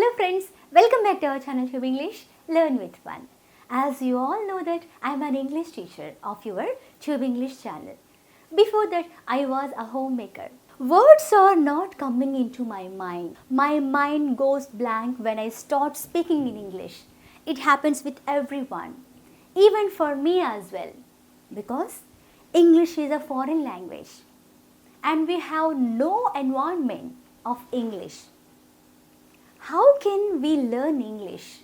Hello friends, welcome back to our channel Tube English Learn with Fun. As you all know that I am an English teacher of your Tube English channel. Before that I was a homemaker. Words are not coming into my mind. My mind goes blank when I start speaking in English. It happens with everyone, even for me as well. Because English is a foreign language and we have no environment of English. How can we learn English?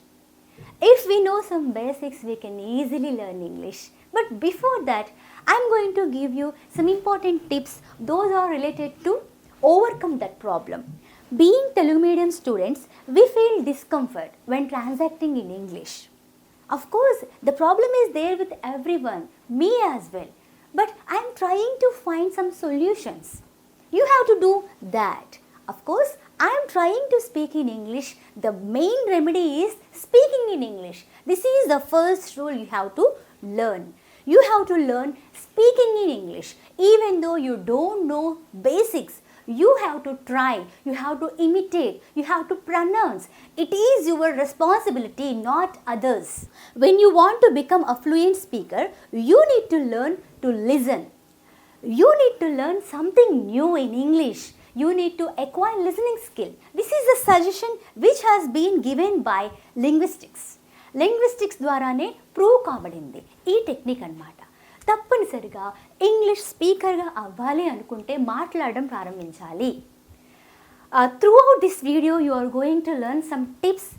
If we know some basics, we can easily learn English. But before that, I'm going to give you some important tips. Those are related to overcome that problem. Being Telugu medium students, we feel discomfort when transacting in English. Of course, the problem is there with everyone, me as well. But I'm trying to find some solutions. You have to do that. Of course, I'm trying to speak in English. The main remedy is speaking in English. This is the first rule you have to learn. You have to learn speaking in English. Even though you don't know basics, you have to try, you have to imitate, you have to pronounce. It is your responsibility, not others. When you want to become a fluent speaker, you need to learn to listen. You need to learn something new in English. You need to acquire listening skill. This is a suggestion which has been given by linguistics. Linguistics ద్వారానే prove కాబడింది ఈ technique అన్నమాట. తప్పనిసరిగా English స్పీకర్గా అవ్వాలి అనుకుంటే మాట్లాడడం ప్రారంభించాలి. Throughout this video you are going to learn some tips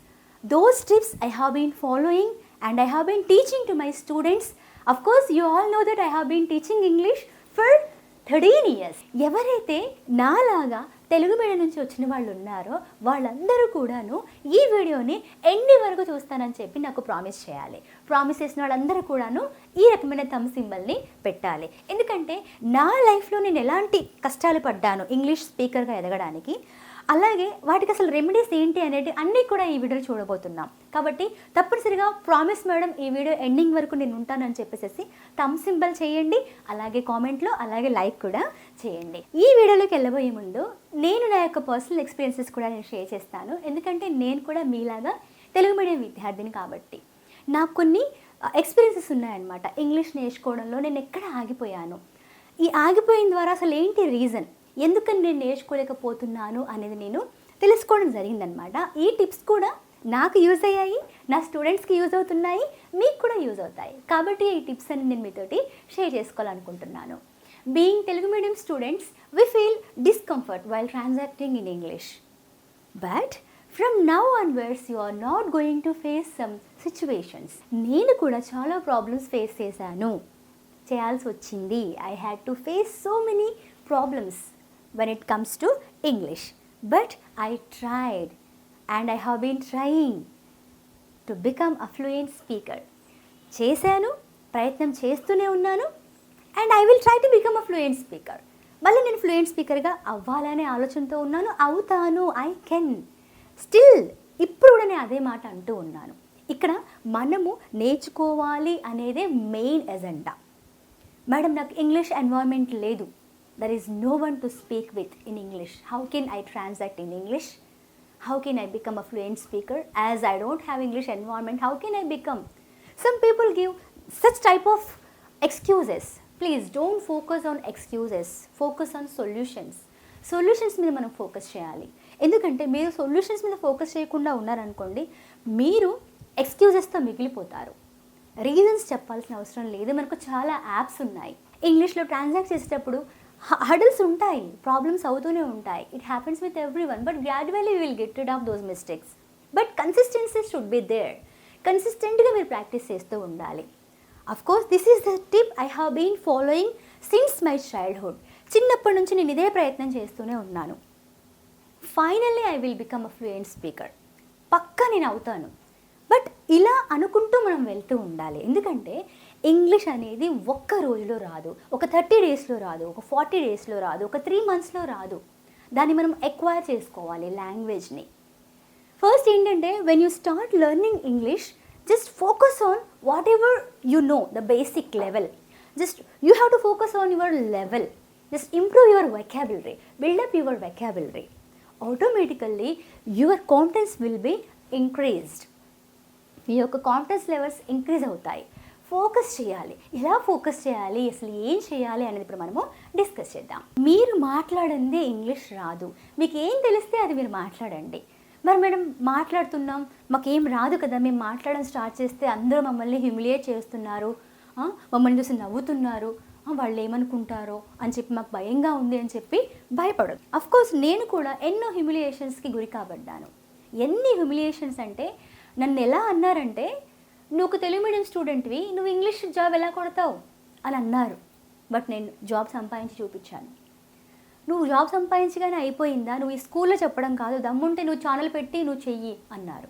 those tips I have been following and I have been teaching to my students of course you all know that I have been teaching English for thirteen years ఎవరైతే నాలాగా Telugu medium నుంచి వచ్చిన వాళ్ళు ఉన్నారో వాళ్ళందరూ కూడాను ఈ వీడియోని ఎన్ని వరకు చూస్తానని చెప్పి నాకు ప్రామిస్ చేయాలి. ప్రామిస్ చేసిన వాళ్ళందరూ కూడాను ఈ రకమైన థమ్ సింబల్ని పెట్టాలి. ఎందుకంటే నా లైఫ్లో నేను ఎలాంటి కష్టాలు పడ్డాను ఇంగ్లీష్ స్పీకర్గా ఎదగడానికి అలాగే వాటికి అసలు రెమెడీస్ ఏంటి అనేది అన్నీ కూడా ఈ వీడియో చూడబోతున్నాం. కాబట్టి తప్పనిసరిగా ప్రామిస్ మేడం ఈ వీడియో ఎండింగ్ వరకు నేను ఉంటానని చెప్పేసి థమ్ సింబల్ చేయండి అలాగే కామెంట్లో అలాగే లైక్ కూడా చేయండి. ఈ వీడియోలోకి వెళ్ళబోయే ముందు నేను నా యొక్క పర్సనల్ ఎక్స్పీరియన్సెస్ కూడా నేను షేర్ చేస్తాను. ఎందుకంటే నేను కూడా మీలాగా తెలుగు మీడియం విద్యార్థిని కాబట్టి. నాకు కొన్ని ఎక్స్పీరియన్సెస్ ఉన్నాయన్నమాట. ఇంగ్లీష్ నేర్చుకోవడంలో నేను ఎక్కడ ఆగిపోయాను. ఈ ఆగిపోయిన ద్వారా అసలు ఏంటి రీజన్ ఎందుకని నేను నేర్చుకోలేకపోతున్నాను అనేది నేను తెలుసుకోవడం జరిగిందనమాట. ఈ టిప్స్ కూడా నాకు యూజ్ అయ్యాయి నా స్టూడెంట్స్కి యూజ్ అవుతున్నాయి మీకు కూడా యూజ్ అవుతాయి. కాబట్టి ఈ టిప్స్ అని నేను మీతోటి షేర్ చేసుకోవాలనుకుంటున్నాను. Being Telugu medium students we feel discomfort while transacting in English but from now onwards you are not going to face some situations నేను కూడా చాలా ప్రాబ్లమ్స్ ఫేస్ చేశాను. చేయాల్సి వచ్చింది. I had to face so many problems when it comes to English. But I tried and I have been trying to become a fluent speaker. చేశాను ప్రయత్నం చేస్తూనే ఉన్నాను and I will try to become a fluent speaker మళ్ళీ నేను fluent స్పీకర్గా అవ్వాలనే ఆలోచనతో ఉన్నాను అవుతాను ఐ కెన్ స్టిల్ ఇప్పుడు కూడా నేను అదే మాట అంటూ ఉన్నాను. ఇక్కడ మనము నేర్చుకోవాలి అనేదే మెయిన్ ఎజెండా మేడం నాకు ఇంగ్లీష్ ఎన్వైర్న్మెంట్ లేదు. There is no one to speak with in English how can I transact in English how can I become a fluent speaker as I don't have English environment how can I become some people give such type of excuses please don't focus on excuses focus on solutions solutions మీద మనం focus చేయాలి. ఎందుకంటే మీరు solutions మీద focus చేయకుండా ఉన్నారనుకోండి మీరు ఎక్స్క్యూజెస్తో మిగిలిపోతారు. Reasons చెప్పాల్సిన అవసరం లేదు. మనకు చాలా యాప్స్ ఉన్నాయి. ఇంగ్లీష్లో ట్రాన్సాక్ట్ చేసేటప్పుడు హడల్స్ ఉంటాయి ప్రాబ్లమ్స్ అవుతూనే ఉంటాయి. It happens with everyone but gradually will get rid of those mistakes but consistency should be there కన్సిస్టెంట్గా మీరు ప్రాక్టీస్ చేస్తూ ఉండాలి. Of course this is the tip I have been following since my childhood చిన్నప్పటి నుంచి నేను ఇదే ప్రయత్నం చేస్తూనే ఉన్నాను. Finally I will become a fluent speaker పక్కా నేను అవుతాను. బట్ ఇలా అనుకుంటూ మనం వెళ్తూ ఉండాలి. ఎందుకంటే ఇంగ్లీష్ అనేది ఒక్క రోజులో రాదు. ఒక థర్టీ డేస్లో రాదు. ఒక ఫార్టీ డేస్లో రాదు. ఒక త్రీ మంత్స్లో రాదు. దాన్ని మనం ఎక్వైర్ చేసుకోవాలి లాంగ్వేజ్ని ఫస్ట్ ఏంటంటే when you start learning English just focus on whatever you know the basic level just you have to focus on your level just improve your vocabulary build up your vocabulary automatically your confidence will be increased మీ యొక్క confidence levels increase అవుతాయి. Focus చేయాలి. ఎలా focus చేయాలి? అసలు ఏం చేయాలి అనేది ఇప్పుడు మనము డిస్కస్ చేద్దాం. మీరు మాట్లాడందే ఇంగ్లీష్ రాదు. మీకు ఏం తెలిస్తే అది మీరు మాట్లాడండి. మరి మేడం మాట్లాడుతున్నాం. మాకేం రాదు కదా. మేము మాట్లాడడం స్టార్ట్ చేస్తే అందరూ మమ్మల్ని హ్యూమిలియేట్ చేస్తున్నారు. మమ్మల్ని చూసి నవ్వుతున్నారు. వాళ్ళు ఏమనుకుంటారో అని చెప్పి మాకు భయంగా ఉంది అని చెప్పి భయపడదు అఫ్కోర్స్ నేను కూడా ఎన్నో హ్యూమిలియేషన్స్కి గురి కాబడ్డాను. ఎన్ని హ్యూమిలియేషన్స్ అంటే నన్ను ఎలా అన్నారంటే నువ్వు తెలుగు మీడియం స్టూడెంట్వి నువ్వు ఇంగ్లీష్ జాబ్ ఎలా కొడతావు? అని అన్నారు. బట్ నేను జాబ్ సంపాదించి చూపించాను. నువ్వు జాబ్ సంపాదించగానే అయిపోయిందా? నువ్వు ఈ స్కూల్లో చెప్పడం కాదు దమ్ముంటే నువ్వు ఛానల్ పెట్టి నువ్వు చెయ్యి అన్నారు.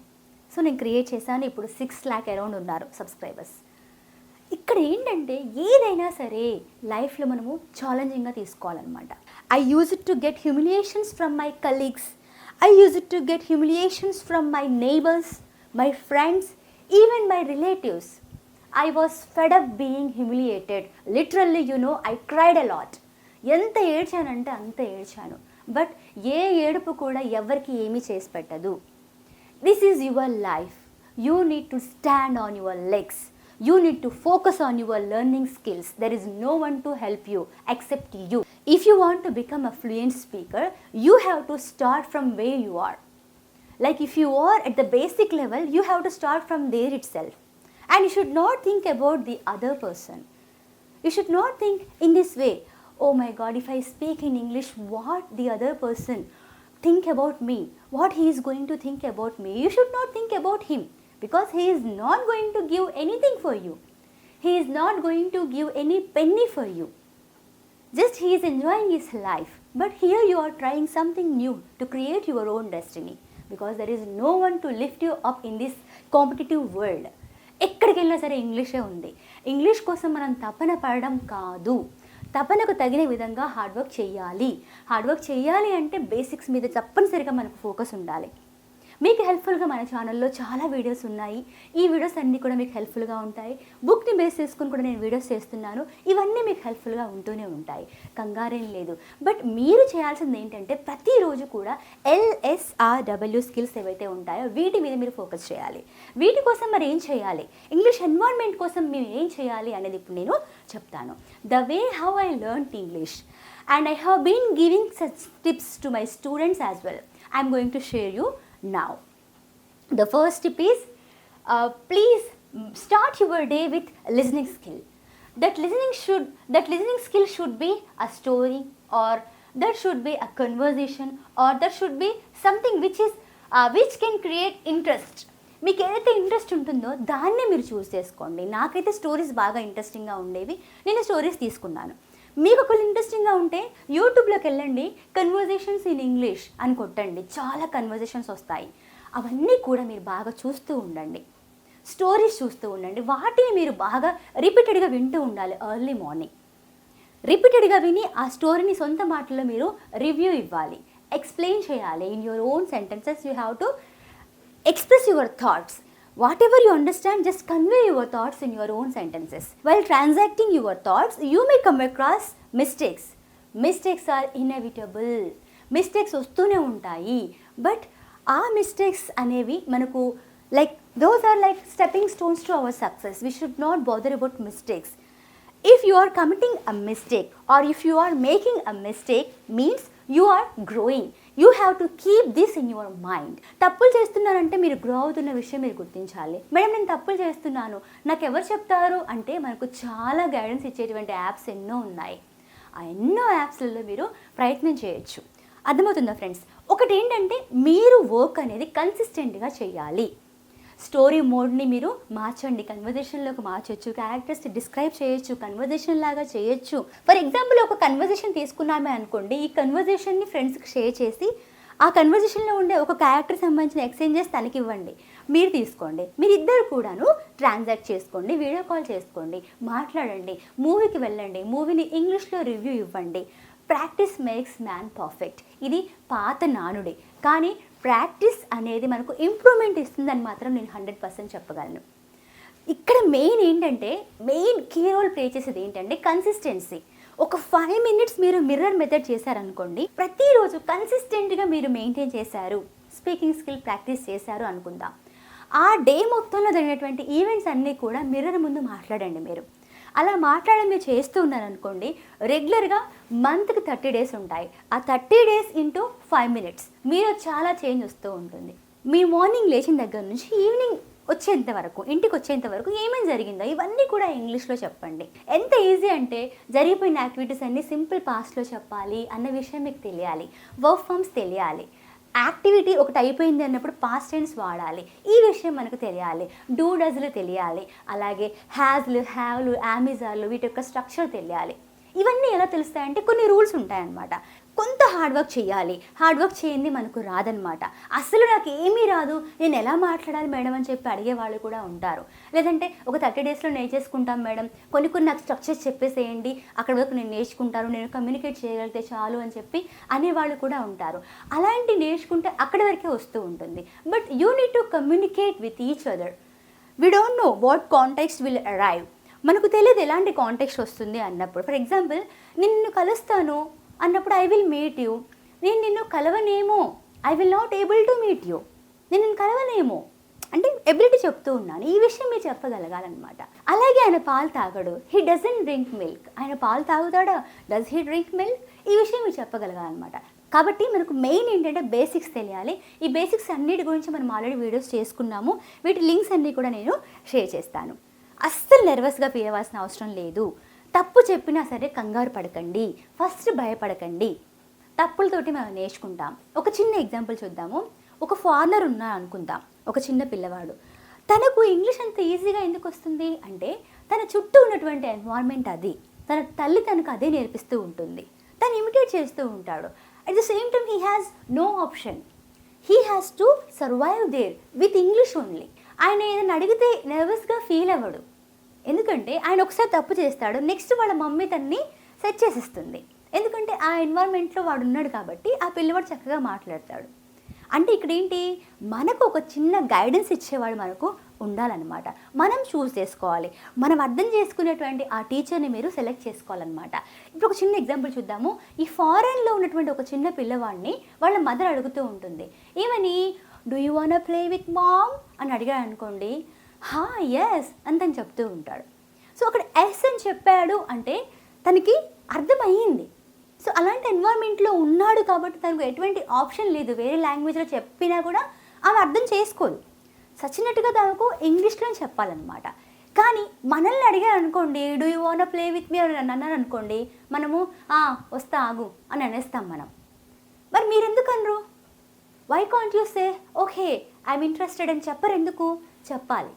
సో నేను క్రియేట్ చేశాను ఇప్పుడు సిక్స్ ల్యాక్ అరౌండ్ ఉన్నారు సబ్స్క్రైబర్స్. ఇక్కడ ఏంటంటే ఏదైనా సరే లైఫ్లో మనము ఛాలెంజింగ్గా తీసుకోవాలన్నమాట. I use it to get humiliations from my colleagues. I use it to get humiliations from my neighbours my friends even my relatives I was fed up being humiliated literally you know I cried a lot ఎంత ఏడ్చానంటే అంత ఏడ్చాను. But ఏ ఏడుపు కూడా ఎవరికి ఏమీ చేసి పెట్టదు. This is your life you need to stand on your legs you need to focus on your learning skills there is no one to help you except you if you want to become a fluent speaker you have to start from way you are like if you are at the basic level you have to start from there itself. And you should not think about the other person. You should not think in this way oh my god if i speak in english what the other person think about me? What he is going to think about me? You should not think about him because he is not going to give anything for you. He is not going to give any penny for you. Just he is enjoying his life but here you are trying something new to create your own destiny because there is no one to lift you up in this competitive world ఎక్కడికి వెళ్ళినా సరే ఇంగ్లీషే ఉంది. English కోసం మనం తపన పడడం కాదు. తపనకు తగిన విధంగా హార్డ్ వర్క్ చేయాలి. హార్డ్ వర్క్ చేయాలి అంటే బేసిక్స్ మీద తప్పనిసరిగా మనకు ఫోకస్ ఉండాలి. మీకు హెల్ప్ఫుల్గా మన ఛానల్లో చాలా వీడియోస్ ఉన్నాయి. ఈ వీడియోస్ అన్నీ కూడా మీకు హెల్ప్ఫుల్గా ఉంటాయి. బుక్ని బేస్ చేసుకుని కూడా నేను వీడియోస్ చేస్తున్నాను. ఇవన్నీ మీకు హెల్ప్ఫుల్గా ఉంటూనే ఉంటాయి. కంగారేం లేదు. బట్ మీరు చేయాల్సింది ఏంటంటే ప్రతిరోజు కూడా ఎల్ఎస్ఆర్డబ్ల్యూ స్కిల్స్ ఏవైతే ఉంటాయో వీటి మీద మీరు ఫోకస్ చేయాలి. వీటి కోసం మరి ఏం చేయాలి? ఇంగ్లీష్ ఎన్వైర్న్మెంట్ కోసం మేము ఏం చేయాలి అనేది ఇప్పుడు నేను చెప్తాను. The way how I learn English and I have been giving such tips to my students as well I'm going to share you now the first tip is uh, please start your day with listening skill that listening should that listening skill should be a story or that should be a conversation or there should be something which is uh, which can create interest మీకు ఏదైతే interest ఉంటుందో దాన్నే మీరు చూస్ చేసుకోండి నాకైతే stories బాగా ఇంట్రెస్టింగ్గా ఉండేవి నేను స్టోరీస్ తీసుకున్నాను మీకు ఒకళ్ళు ఇంట్రెస్టింగ్గా ఉంటే యూట్యూబ్లోకి వెళ్ళండి. కన్వర్జేషన్స్ ఇన్ ఇంగ్లీష్ అని కొట్టండి. చాలా కన్వర్జేషన్స్ వస్తాయి. అవన్నీ కూడా మీరు బాగా చూస్తూ ఉండండి. స్టోరీస్ చూస్తూ ఉండండి. వాటిని మీరు బాగా రిపీటెడ్గా వింటూ ఉండాలి ఎర్లీ మార్నింగ్ రిపీటెడ్గా విని ఆ స్టోరీని సొంత మాటల్లో మీరు రివ్యూ ఇవ్వాలి. ఎక్స్ప్లెయిన్ చేయాలి. In your own sentences you have to express your thoughts whatever you understand just convey your thoughts in your own sentences while transacting your thoughts you may come across mistakes mistakes are inevitable mistakes వస్తూనే ఉంటాయి. But ఆ mistakes అనేవి మనకు like those are like stepping stones to our success we should not bother about mistakes if you are committing a mistake or if you are making a mistake means you are growing you have to keep this in your mind తప్పులు చేస్తున్నారంటే మీరు grow అవుతున్న విషయం మీరు గుర్తించాలి. Madam నేను తప్పులు చేస్తున్నాను. నాకు ఎవరు చెప్తారు? అంటే మనకు చాలా గైడెన్స్ ఇచ్చేటువంటి యాప్స్ ఎన్నో ఉన్నాయి. ఆ ఎన్నో యాప్స్లలో మీరు ప్రయత్నం చేయొచ్చు. అర్థమవుతుందా ఫ్రెండ్స్? ఒకటి ఏంటంటే మీరు వర్క్ అనేది కన్సిస్టెంట్గా చేయాలి. స్టోరీ మోడ్ని మీరు మార్చండి. కన్వర్జేషన్లోకి మార్చొచ్చు. క్యారెక్టర్స్ డిస్క్రైబ్ చేయొచ్చు. కన్వర్జేషన్ లాగా చేయొచ్చు. ఫర్ ఎగ్జాంపుల్ ఒక కన్వర్జేషన్ తీసుకున్నామే అనుకోండి. ఈ కన్వర్జేషన్ని ఫ్రెండ్స్కి షేర్ చేసి ఆ కన్వర్జేషన్లో ఉండే ఒక క్యారెక్టర్ సంబంధించిన ఎక్స్చేంజెస్ తనకి ఇవ్వండి మీరు తీసుకోండి. మీరు ఇద్దరు కూడాను ట్రాన్సాక్ట్ చేసుకోండి వీడియో కాల్ చేసుకోండి మాట్లాడండి మూవీకి వెళ్ళండి మూవీని ఇంగ్లీష్లో రివ్యూ ఇవ్వండి. ప్రాక్టీస్ మేక్స్ మ్యాన్ పర్ఫెక్ట్ ఇది పాత నానుడే. కానీ ప్రాక్టీస్ అనేది మనకు ఇంప్రూవ్మెంట్ ఇస్తుందని మాత్రం నేను హండ్రెడ్ పర్సెంట్ చెప్పగలను. ఇక్కడ మెయిన్ ఏంటంటే మెయిన్ కీ రోల్ ప్లే చేసేది ఏంటంటే కన్సిస్టెన్సీ ఒక ఫైవ్ మినిట్స్ మీరు మిర్రర్ మెథడ్ చేశారనుకోండి ప్రతిరోజు కన్సిస్టెంట్గా మీరు మెయింటైన్ చేశారు. స్పీకింగ్ స్కిల్ ప్రాక్టీస్ చేశారు అనుకుందాం. ఆ డే మొత్తంలో జరిగినటువంటి ఈవెంట్స్ అన్నీ కూడా మిర్రర్ ముందు మాట్లాడండి మీరు. అలా మాట్లాడడం మీరు చేస్తూ ఉన్నారనుకోండి రెగ్యులర్గా మంత్కి థర్టీ డేస్ ఉంటాయి. ఆ thirty days into five minutes మీరు చాలా చేంజ్ వస్తూ ఉంటుంది. మీ మార్నింగ్ లేచిన దగ్గర నుంచి ఈవినింగ్ వచ్చేంత వరకు ఇంటికి వచ్చేంత వరకు ఏమేమి జరిగిందో ఇవన్నీ కూడా ఇంగ్లీష్లో చెప్పండి. ఎంత ఈజీ అంటే జరిగిపోయిన యాక్టివిటీస్ అన్ని సింపుల్ పాస్ట్లో చెప్పాలి అన్న విషయం మీకు తెలియాలి. వర్క్ ఫార్మ్స్ తెలియాలి. యాక్టివిటీ ఒకటి అయిపోయింది అన్నప్పుడు పాస్ట్ టెన్స్ వాడాలి. ఈ విషయం మనకు తెలియాలి. డూ డజ్లు తెలియాలి. అలాగే హ్యాజ్లు హ్యావ్లు అమెజాన్లు వీటి యొక్క స్ట్రక్చర్ తెలియాలి. ఇవన్నీ ఎలా తెలుస్తాయంటే కొన్ని రూల్స్ ఉంటాయన్నమాట. కొంత హార్డ్ వర్క్ చేయాలి. హార్డ్ వర్క్ చేయండి మనకు రాదనమాట అసలు నాకు ఏమీ రాదు. నేను ఎలా మాట్లాడాలి మేడం అని చెప్పి అడిగే వాళ్ళు కూడా ఉంటారు. లేదంటే ఒక థర్టీ డేస్లో నేర్చేసుకుంటాం మేడం. కొన్ని కొన్ని నాకు స్ట్రక్చర్స్ చెప్పేసేయండి. అక్కడ వరకు నేను నేర్చుకుంటాను. నేను కమ్యూనికేట్ చేయగలిగితే చాలు అని చెప్పి అనేవాళ్ళు కూడా ఉంటారు. అలాంటి నేర్చుకుంటే అక్కడి వరకే వస్తూ ఉంటుంది. But you need to communicate with each other we don't know what contacts will arrive మనకు తెలియదు ఎలాంటి కాంటాక్ట్స్ వస్తుంది అన్నప్పుడు. ఫర్ ఎగ్జాంపుల్ నిన్ను కలుస్తాను. అన్నప్పుడు ఐ విల్ మీట్ యూ నేను నిన్ను కలవనేమో. I will not able to meet you నేను నిన్ను కలవనేమో. అంటే ఎబిలిటీ చెప్తూ ఉన్నాను. ఈ విషయం మీరు చెప్పగలగాలన్నమాట. అలాగే ఆయన పాలు తాగడు. హీ డజన్ డ్రింక్ మిల్క్ ఆయన పాలు తాగుతాడా? డస్ హీ డ్రింక్ మిల్క్ ఈ విషయం మీరు చెప్పగలగాలన్నమాట. కాబట్టి మనకు మెయిన్ ఏంటంటే బేసిక్స్ తెలియాలి. ఈ బేసిక్స్ అన్నిటి గురించి మనం ఆల్రెడీ వీడియోస్ చేసుకున్నాము. వీటి లింక్స్ అన్నీ కూడా నేను షేర్ చేస్తాను. అస్సలు నర్వస్గా ఫీల్ అవ్వాల్సిన అవసరం లేదు. తప్పు చెప్పినా సరే కంగారు పడకండి. ఫస్ట్ భయపడకండి. తప్పులతోటి మనం నేర్చుకుంటాం. ఒక చిన్న ఎగ్జాంపుల్ చూద్దాము. ఒక ఫారినర్ ఉన్నా అనుకుందాం. ఒక చిన్న పిల్లవాడు. తనకు ఇంగ్లీష్ అంత ఈజీగా ఎందుకు వస్తుంది? అంటే తన చుట్టూ ఉన్నటువంటి ఎన్వైర్న్మెంట్ అది. తన తల్లి తనకు అదే నేర్పిస్తూ ఉంటుంది. తను ఇమిటేట్ చేస్తూ ఉంటాడు. At the same time he has no option he has to survive there with English only ఆయన ఏదైనా అడిగితే నర్వస్గా ఫీల్ అవ్వడు. ఎందుకంటే ఆయన ఒకసారి తప్పు చేస్తాడు నెక్స్ట్ వాళ్ళ మమ్మీ తన్ని సెట్ చేసిస్తుంది. ఎందుకంటే ఆ ఎన్వైర్న్మెంట్లో వాడు ఉన్నాడు కాబట్టి ఆ పిల్లవాడు చక్కగా మాట్లాడతాడు. అంటే ఇక్కడ ఏంటి? మనకు ఒక చిన్న గైడెన్స్ ఇచ్చేవాడు మనకు ఉండాలన్నమాట. మనం చూస్ చేసుకోవాలి. మనం అర్థం చేసుకునేటువంటి ఆ టీచర్ని మీరు సెలెక్ట్ చేసుకోవాలన్నమాట. ఇప్పుడు ఒక చిన్న ఎగ్జాంపుల్ చూద్దాము. ఈ ఫారెన్లో ఉన్నటువంటి ఒక చిన్న పిల్లవాడిని వాళ్ళ మదర్ అడుగుతూ ఉంటుంది. ఏమని? Do you want play with mom అని అడిగాడు అనుకోండి. హా ఎస్ అని తను చెప్తూ ఉంటాడు. సో అక్కడ ఎస్ అని చెప్పాడు అంటే తనకి అర్థమయ్యింది. సో అలాంటి ఎన్వైర్న్మెంట్లో ఉన్నాడు కాబట్టి తనకు ఎటువంటి ఆప్షన్ లేదు. వేరే లాంగ్వేజ్లో చెప్పినా కూడా ఆమె అర్థం చేసుకోదు. సచ్చినట్టుగా తనకు ఇంగ్లీష్లో చెప్పాలన్నమాట. కానీ మనల్ని అడిగారు అనుకోండి do you want play with me అని అన్నారు అనుకోండి మనము "ఆ, వస్తా ఆగు అని అనేస్తాం మనం. మరి మీరెందుకు అనరు? Why can't you say okay I'm interested అని చెప్పరు ఎందుకు? చెప్పాలి.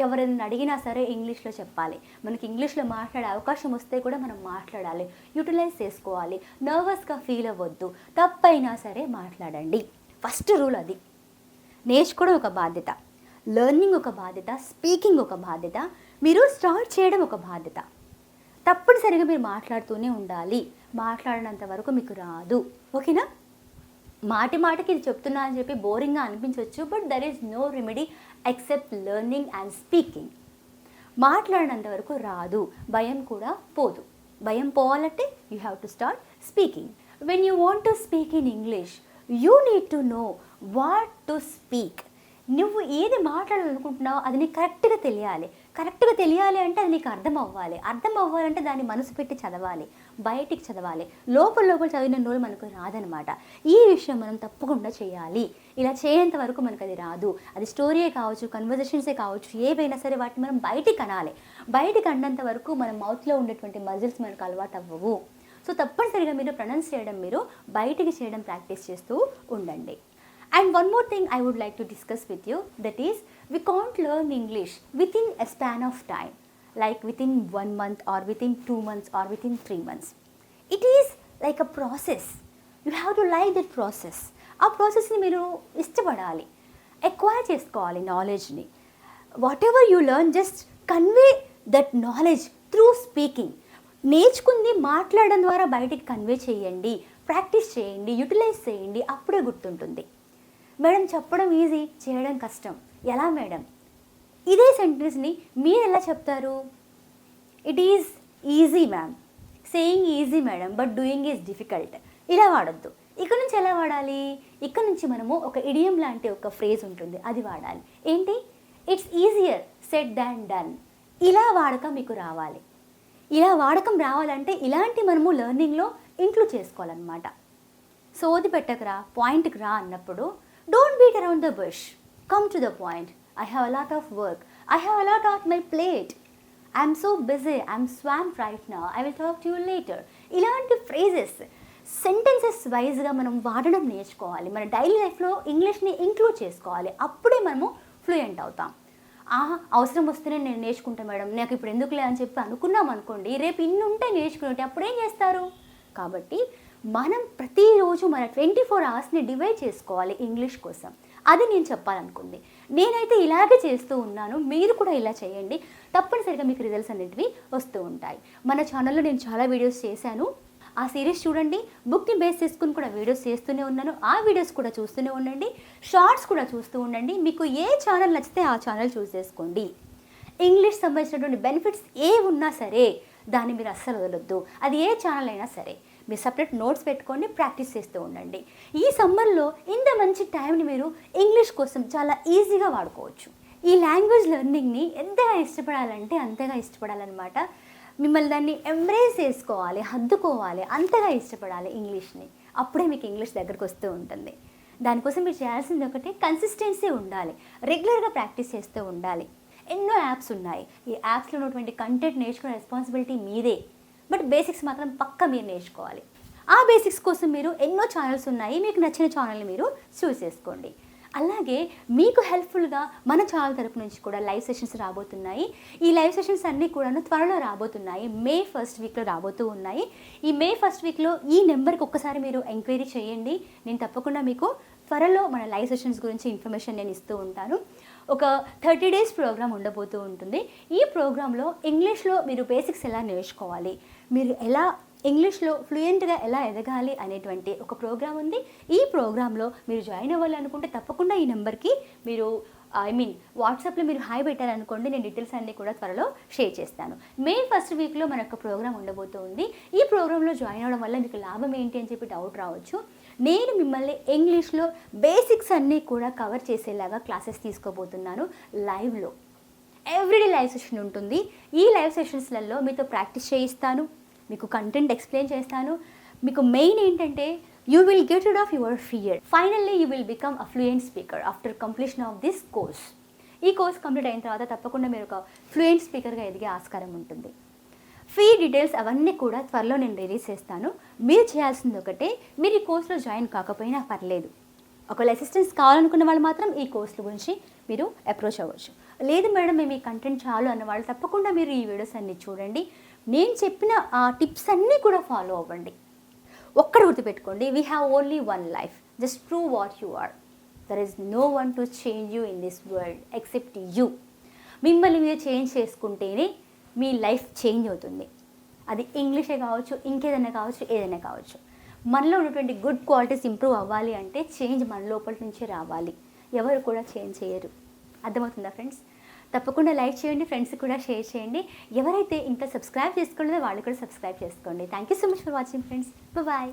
ఎవరైనా అడిగినా సరే ఇంగ్లీష్లో చెప్పాలి. మనకి ఇంగ్లీష్లో మాట్లాడే అవకాశం వస్తే కూడా మనం మాట్లాడాలి. యూటిలైజ్ చేసుకోవాలి. నర్వస్గా ఫీల్ అవ్వద్దు. తప్పైనా సరే మాట్లాడండి. ఫస్ట్ రూల్ అది. నేర్చుకోవడం ఒక బాధ్యత. లెర్నింగ్ ఒక బాధ్యత. స్పీకింగ్ ఒక బాధ్యత. మీరు స్టార్ట్ చేయడం ఒక బాధ్యత. తప్పనిసరిగా మీరు మాట్లాడుతూనే ఉండాలి. మాట్లాడినంత వరకు మీకు రాదు. ఓకేనా? మాటి మాటికి ఇది చెప్తున్నా అని చెప్పి బోరింగ్గా అనిపించవచ్చు but there is no remedy except learning and speaking మాట్లాడినంత వరకు రాదు భయం కూడా పోదు. భయం పోవాలంటే you have to start speaking when you want to speak in English you need to know what to speak నువ్వు ఏది మాట్లాడాలనుకుంటున్నావో అది నీకు కరెక్ట్గా తెలియాలి. కరెక్ట్గా తెలియాలి అంటే అది నీకు అర్థం అవ్వాలి అర్థం అవ్వాలంటే దాన్ని మనసు పెట్టి చదవాలి. బయటికి చదవాలి. లోపల లోపల చదివిన రోజు మనకు రాదనమాట. ఈ విషయం మనం తప్పకుండా చేయాలి. ఇలా చేయేంత వరకు మనకు అది రాదు. అది స్టోరీయే కావచ్చు కన్వర్జేషన్సే కావచ్చు ఏవైనా సరే వాటిని మనం బయటికి అనాలి. బయటికి అన్నంత వరకు మన మౌత్లో ఉండేటువంటి మజిల్స్ మనకు అలవాటు అవ్వవు. సో తప్పనిసరిగా మీరు ప్రొనౌన్స్ చేయడం మీరు బయటికి చేయడం ప్రాక్టీస్ చేస్తూ ఉండండి. And one more thing I would like to discuss with you that is we can't learn English within a span of like within one month or with two months or with three months it is like a process you have to like that process ఆ ప్రాసెస్ని మీరు ఇష్టపడాలి. Acquire చేసుకోవాలి నాలెడ్జ్ని whatever you learn just convey that knowledge through speaking నేర్చుకుంది మాట్లాడడం ద్వారా బయటికి కన్వే చేయండి. ప్రాక్టీస్ చేయండి యూటిలైజ్ చేయండి అప్పుడే గుర్తుంటుంది. మేడం చెప్పడం ఈజీ చేయడం కష్టం. ఎలా మేడం ఇదే సెంటెన్స్ని మీరు ఎలా చెప్తారు? It is easy ma'am saying easy madam but doing is difficult ఇలా వాడద్దు. ఇక్కడ నుంచి ఎలా వాడాలి? ఇక్కడ నుంచి మనము ఒక ఇడియం లాంటి ఒక ఫ్రేజ్ ఉంటుంది. అది వాడాలి. ఏంటి? It's easier said than done ఇలా వాడకం మీకు రావాలి. ఇలా వాడకం రావాలంటే ఇలాంటి మనము లెర్నింగ్లో ఇంక్లూడ్ చేసుకోవాలన్నమాట. సోది పెట్టకరా పాయింట్కి రా అన్నప్పుడు don't beat around the bush come to the point I have a lot of work I have a lot of my plate I'm so busy I'm swamped right నా I will talk to you later ఇలాంటి phrases sentences వైజ్గా మనం వాడడం నేర్చుకోవాలి. మన daily లైఫ్లో ఇంగ్లీష్ని include చేసుకోవాలి. అప్పుడే మనము ఫ్లూయెంట్ అవుతాం. ఆహా అవసరం వస్తేనే నేను నేర్చుకుంటా మేడం. నాకు ఇప్పుడు ఎందుకులే అని చెప్పి అనుకున్నాం అనుకోండి రేపు ఇన్ని ఉంటే నేర్చుకునేటి అప్పుడు ఏం చేస్తారు? కాబట్టి మనం ప్రతిరోజు మన ట్వంటీ ఫోర్ అవర్స్ని డివైడ్ చేసుకోవాలి ఇంగ్లీష్ కోసం. అది నేను చెప్పాలనుకుంది. నేనైతే ఇలాగే చేస్తూ ఉన్నాను మీరు కూడా ఇలా చేయండి. తప్పనిసరిగా మీకు రిజల్ట్స్ అనేటివి వస్తూ ఉంటాయి. మన ఛానల్లో నేను చాలా వీడియోస్ చేశాను. ఆ సిరీస్ చూడండి బుక్ని బేస్ చేసుకుని కూడా వీడియోస్ చేస్తూనే ఉన్నాను. ఆ వీడియోస్ కూడా చూస్తూనే ఉండండి. షార్ట్స్ కూడా చూస్తూ ఉండండి. మీకు ఏ ఛానల్ నచ్చితే ఆ ఛానల్ చూస్ చేసుకోండి. ఇంగ్లీష్ సంబంధించినటువంటి బెనిఫిట్స్ ఏ ఉన్నా సరే దాన్ని మీరు అస్సలు వదలొద్దు. అది ఏ ఛానల్ అయినా సరే. మీరు సపరేట్ నోట్స్ పెట్టుకొని ప్రాక్టీస్ చేస్తూ ఉండండి. ఈ సమ్మర్లో ఇంత మంచి టైంని మీరు ఇంగ్లీష్ కోసం చాలా ఈజీగా వాడుకోవచ్చు. ఈ లాంగ్వేజ్ లెర్నింగ్ని ఎంతగా ఇష్టపడాలంటే అంతగా ఇష్టపడాలన్నమాట. మిమ్మల్ని దాన్ని ఎంబ్రేస్ చేసుకోవాలి హద్దుకోవాలి అంతగా ఇష్టపడాలి ఇంగ్లీష్ని. అప్పుడే మీకు ఇంగ్లీష్ దగ్గరకు వస్తూ ఉంటుంది. దానికోసం మీరు చేయాల్సింది ఒకటి కన్సిస్టెన్సీ ఉండాలి. రెగ్యులర్గా ప్రాక్టీస్ చేస్తూ ఉండాలి. ఎన్నో యాప్స్ ఉన్నాయి. ఈ యాప్స్లో ఉన్నటువంటి కంటెంట్ నేర్చుకునే రెస్పాన్సిబిలిటీ మీదే. బట్ బేసిక్స్ మాత్రం పక్క మీరు నేర్చుకోవాలి. ఆ బేసిక్స్ కోసం మీరు ఎన్నో ఛానల్స్ ఉన్నాయి మీకు నచ్చిన ఛానల్ని మీరు చూస్ చేసుకోండి. అలాగే మీకు హెల్ప్ఫుల్గా మన ఛానల్ తరపు నుంచి కూడా లైవ్ సెషన్స్ రాబోతున్నాయి. ఈ లైవ్ సెషన్స్ అన్నీ కూడా త్వరలో రాబోతున్నాయి. మే ఫస్ట్ వీక్లో రాబోతూ ఉన్నాయి. ఈ మే ఫస్ట్ వీక్లో ఈ నెంబర్కి ఒక్కసారి మీరు ఎంక్వైరీ చేయండి. నేను తప్పకుండా మీకు త్వరలో మన లైవ్ సెషన్స్ గురించి ఇన్ఫర్మేషన్ నేను ఇస్తూ ఉంటాను. ఒక థర్టీ డేస్ ప్రోగ్రామ్ ఉండబోతూ ఉంటుంది. ఈ ప్రోగ్రాంలో ఇంగ్లీష్లో మీరు బేసిక్స్ ఎలా నేర్చుకోవాలి? మీరు ఎలా ఇంగ్లీష్లో ఫ్లూయెంట్గా ఎలా ఎదగాలి అనేటువంటి ఒక ప్రోగ్రామ్ ఉంది. ఈ ప్రోగ్రాంలో మీరు జాయిన్ అవ్వాలి అనుకుంటే తప్పకుండా ఈ నెంబర్కి మీరు ఐ మీన్ వాట్సాప్లో మీరు హాయ్ పెట్టారనుకోండి నేను డీటెయిల్స్ అన్నీ కూడా త్వరలో షేర్ చేస్తాను. మే ఫస్ట్ వీక్లో మన యొక్క ప్రోగ్రామ్ ఉండబోతుంది. ఈ ప్రోగ్రాంలో జాయిన్ అవ్వడం వల్ల మీకు లాభం ఏంటి అని చెప్పి డౌట్ రావచ్చు. నేను మిమ్మల్ని ఇంగ్లీష్లో బేసిక్స్ అన్నీ కూడా కవర్ చేసేలాగా క్లాసెస్ తీసుకోబోతున్నాను లైవ్లో. ఎవ్రీడే లైవ్ సెషన్ ఉంటుంది. ఈ లైవ్ సెషన్స్లలో మీతో ప్రాక్టీస్ చేయిస్తాను. మీకు కంటెంట్ ఎక్స్ప్లెయిన్ చేస్తాను. మీకు మెయిన్ ఏంటంటే you will get rid of your fear finally you will become a fluent speaker after completion of this course ఈ కోర్స్ కంప్లీట్ అయిన తర్వాత తప్పకుండా మీరు ఒక ఫ్లూయెంట్ స్పీకర్గా ఎదిగే ఆస్కారం ఉంటుంది. ఫీ డీటెయిల్స్ అవన్నీ కూడా త్వరలో నేను రిలీజ్ చేస్తాను. మీరు చేయాల్సింది ఒకటే మీరు ఈ కోర్సులో జాయిన్ కాకపోయినా పర్లేదు. ఒకవేళ అసిస్టెన్స్ కావాలనుకున్న వాళ్ళు మాత్రం ఈ కోర్సుల గురించి మీరు అప్రోచ్ అవ్వచ్చు. లేదు మేడం మేము ఈ కంటెంట్ చాలు అన్నవాళ్ళు. తప్పకుండా మీరు ఈ వీడియోస్ అన్ని చూడండి. నేను చెప్పిన ఆ టిప్స్ అన్నీ కూడా ఫాలో అవ్వండి. ఒక్కడ గుర్తుపెట్టుకోండి we have only one life just prove what you are there is no one to change you in this world except you మిమ్మల్ని మీరు చేంజ్ చేసుకుంటేనే మీ లైఫ్ చేంజ్ అవుతుంది. అది ఇంగ్లీషే కావచ్చు ఇంకేదైనా కావచ్చు ఏదైనా కావచ్చు. మనలో ఉన్నటువంటి గుడ్ క్వాలిటీస్ ఇంప్రూవ్ అవ్వాలి అంటే చేంజ్ మన లోపల నుంచే రావాలి. ఎవరు కూడా చేంజ్ చేయరు. అర్థమవుతుందా ఫ్రెండ్స్ తప్పకుండా లైక్ చేయండి ఫ్రెండ్స్ కూడా షేర్ చేయండి. ఎవరైతే ఇంకా సబ్స్క్రైబ్ చేసుకోలేదో వాళ్ళు కూడా సబ్స్క్రైబ్ చేసుకోండి. Thank you so much for watching friends bye